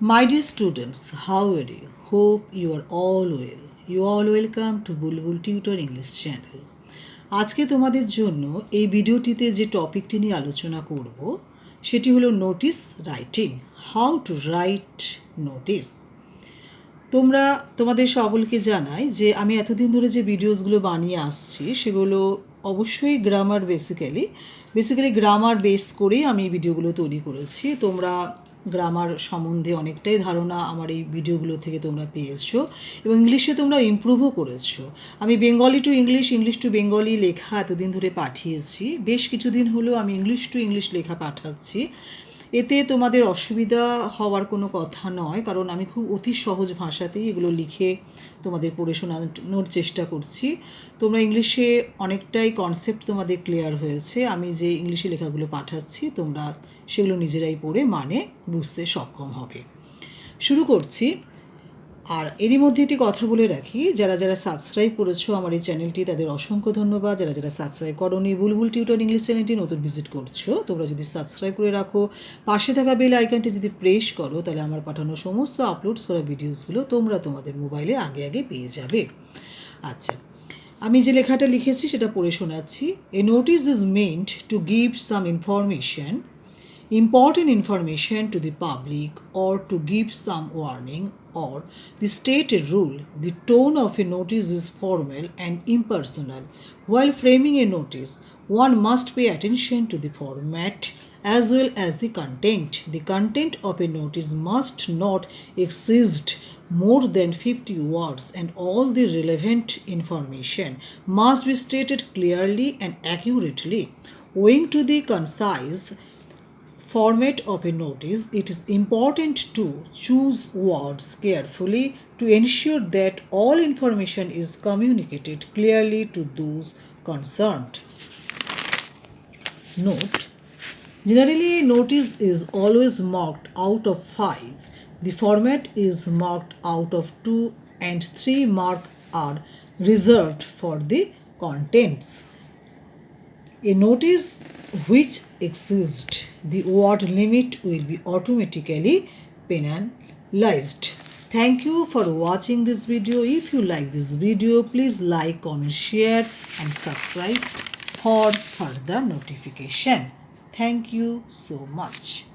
My dear students, how are you? Hope you are all well. You all welcome to Bulbul tutor English channel আজকে তোমাদের জন্য এই ভিডিওটিতে যে টপিকটি নিয়ে আলোচনা করব সেটি হলো notice writing how to write notice তোমরা তোমাদের সকলকে জানাই যে আমি এতদিন ধরে যে ভিডিওসগুলো বানিয়ে আসছি সেগুলো অবশ্যই grammar basically basically grammar base করেই আমি এই ভিডিওগুলো তৈরি করেছি তোমরা গ্রামার সম্বন্ধে অনেকটাই ধারণা আমার এই ভিডিওগুলো থেকে তোমরা পেয়ে এসছো এবং ইংলিশে তোমরা ইম্প্রুভও করেছ। আমি Bengali to English English to Bengali লেখা এতদিন ধরে পাঠিয়েছি। বেশ কিছুদিন হলেও আমি ইংলিশ টু ইংলিশ লেখা পাঠাচ্ছি। এতে তোমাদের অসুবিধা হওয়ার কোনো কথা নয়, কারণ আমি খুব অতি সহজ ভাষাতেই এগুলো লিখে তোমাদের পড়ে শোনানোর চেষ্টা করছি। তোমরা ইংলিশে অনেকটাই কনসেপ্ট তোমাদের ক্লিয়ার হয়েছে। আমি যে ইংলিশে লেখাগুলো পাঠাচ্ছি, তোমরা সেগুলো নিজেরাই পড়ে মানে বুঝতে সক্ষম হবে। শুরু করছি। আর এরই মধ্যে একটি কথা বলে রাখি, যারা যারা সাবস্ক্রাইব করেছ আমার এই চ্যানেলটি তাদের অসংখ্য ধন্যবাদ। যারা যারা সাবস্ক্রাইব করোনি, বুলবুল টিউটর ইংলিশ চ্যানেলটি নতুন ভিজিট করছ, তোমরা যদি সাবস্ক্রাইব করে রাখো, পাশে থাকা বেল আইকনটি যদি প্রেস করো, তাহলে আমার পাঠানো সমস্ত আপলোডস করা ভিডিওসগুলো তোমরা তোমাদের মোবাইলে আগে আগে পেয়ে যাবে। আচ্ছা আমি যে লেখাটা লিখেছি সেটা পড়ে শোনাচ্ছি। A notice is meant to give some information important information to the public or to give some warning or the stated rule the tone of a notice is formal and impersonal. While framing a notice one must pay attention to the format as well as the content. The content of a notice must not exceed more than 50 words and all the relevant information must be stated clearly and accurately. Owing to the concise format of a notice, it is important to choose words carefully to ensure that all information is communicated clearly to those concerned. Note Generally, a notice is always marked out of 5. The format is marked out of 2 and 3 mark are reserved for the contents. A notice which exceeds the word limit will be automatically penalized. Thank you for watching this video. If you like this video, please like, comment, share and subscribe for further notification. Thank you so much.